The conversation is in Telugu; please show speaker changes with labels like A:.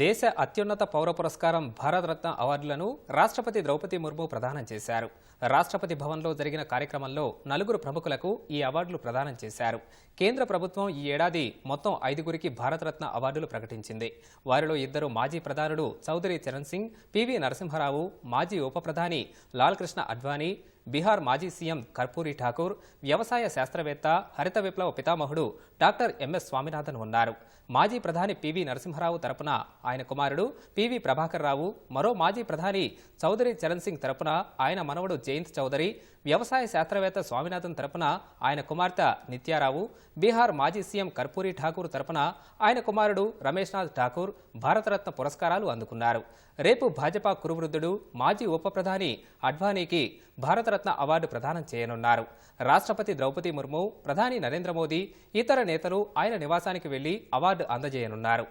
A: దేశ అత్యున్నత పౌర పురస్కారం భారతరత్న అవార్డులను రాష్ట్రపతి ద్రౌపది ముర్ము ప్రదానం చేశారు. రాష్ట్రపతి భవన్లో జరిగిన కార్యక్రమంలో నలుగురు ప్రముఖులకు ఈ అవార్డులు ప్రదానం చేశారు. కేంద్ర ప్రభుత్వం ఈ ఏడాది మొత్తం ఐదుగురికి భారతరత్న అవార్డులు ప్రకటించింది. వారిలో ఇద్దరు మాజీ ప్రధానులు చౌదరి చరణ్ సింగ్ పివి నరసింహారావు మాజీ ఉప ప్రధాని లాల్కృష్ణ అడ్వాణీ బీహార్ మాజీ సీఎం కర్పూరి ఠాకూర్ వ్యవసాయ శాస్త్రవేత్త హరిత విప్లవ పితామహుడు డాక్టర్ ఎంఎస్ స్వామినాథన్ ఉన్నారు. మాజీ ప్రధాని పివి నరసింహారావు తరపున ఆయన కుమారుడు పివి ప్రభాకర్ రావు మరో మాజీ ప్రధాని చౌదరి చరణ్ సింగ్ తరపున ఆయన మనవడు జయంత్ చౌదరి వ్యవసాయ శాస్త్రవేత్త స్వామినాథన్ తరపున ఆయన కుమార్తె నిత్యారావు బీహార్ మాజీ సీఎం కర్పూరి ఠాకూర్ తరపున ఆయన కుమారుడు రమేష్నాథ్ ఠాకూర్ భారతరత్న పురస్కారాలు అందుకున్నారు. రేపు భాజపా కురువృద్ధుడు మాజీ ఉప ప్రధాని అడ్వానీకి భారతరత్న అవార్డు ప్రదానం చేయనున్నారు. రాష్ట్రపతి ద్రౌపది ముర్ము ప్రధాని నరేంద్ర మోదీ ఇతర నేతలు ఆయన నివాసానికి వెళ్ళి అవార్డు అందజేయనున్నారు.